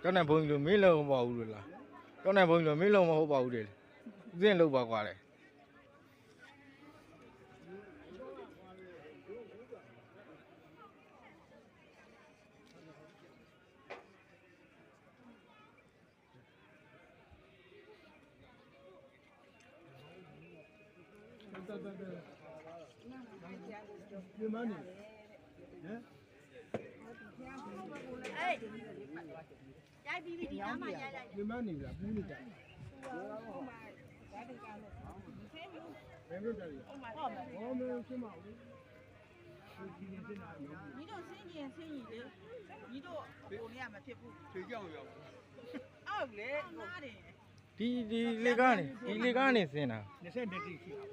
ကျောင်းနဲ့ဘုန်းကြီးလိုမင်းလုံးမပေါ့ဘူးလို့လားကျောင်းနဲ့ဘုန်းကြီးလိုမင်းလုံးမဟုတ်ပါဘူးတဲ့ဥစဉ်လောက်ပါကွာလေဒီမနေဟမ် အေး ရိုက်ပြီးပြီဒီနားမှာရိုက်လိုက်ဒီမနေလားပူးနေကြဘယ်လိုတည်းလဲဟုတ်မှာဟုတ်မှာဟောမင်းရှင်းပါဦးဒီနေ့တင်တာရောညီတို့ဆင်းကျင်ဆင်းကြီးလေညီတို့ဟိုနေရမဖြစ်ဘူးခြေကြောက်ရောက်အောက်လေနားတယ်ဒီဒီလေကနေဒီလေကနေစင်တာ20နှစ်တိရှိတာ